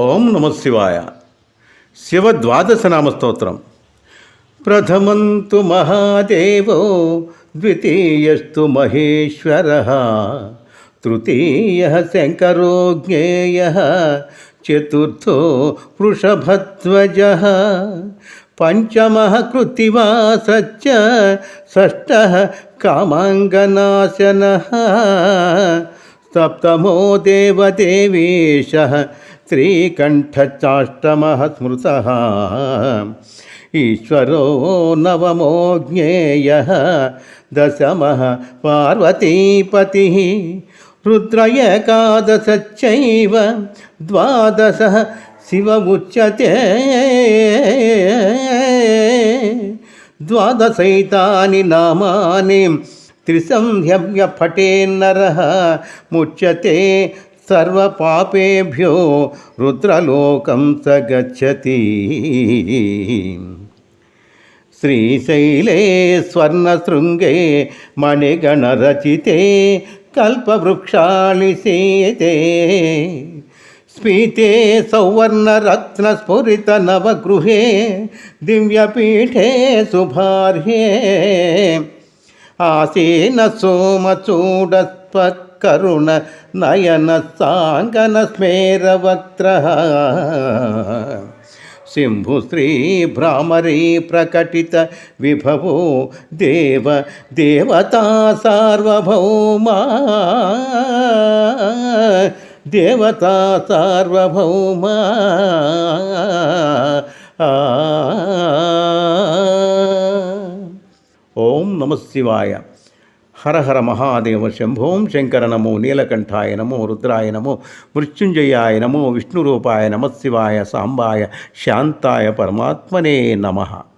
ఓం నమ శివాయ. శివ ద్వాదశ నామ స్తోత్రం ప్రథమం మహాదేవో ద్వితీయస్తు మహేశ్వర. తృతీయ శంకరో జ్ఞేయ చతుర్థో వృషభధ్వజ. పంచమ కృత్తివాసచ్చ. షష్ట కామాంగనాశన. సప్తమో దేవదేవేశ. శ్రీకంఠచాష్టమः స్మృత ఈశ్వరో నవమో జ్ఞేయ దశమ పార్వతీపతి రుద్ర ఏకాదశచ్చైవ ద్వాదశः శివ ఉచ్యతే ద్వాదశైతాని నామాని త్రిసంధ్యమ్య పటేన్నరः ముచ్యతే సర్వపాపేభ్యో రుద్రలోకం స గచ్చతి శ్రీశైలే స్వర్ణశృంగే మణిగణరచితే కల్పవృక్షాళిసేతే స్ఫీతే సౌవర్ణరత్నస్ఫురితనవగృహే దివ్యపీఠే శుభార్హే ఆసీన కరుణ నయన సాంగన స్మేరవక్త్ర. శంభుశ్రీ భ్రామరీ ప్రకటిత విభవో దేవ దేవతా సార్వభౌమా. దేవతా సార్వభౌమా. ఓం నమ శివాయ. హరహర మహాదేవ శంభోం శంకర నమో నీలకంఠాయ నమో విష్ణురూపాయ నమశివాయ సాంబాయ శాంతాయ పరమాత్మనే నమః.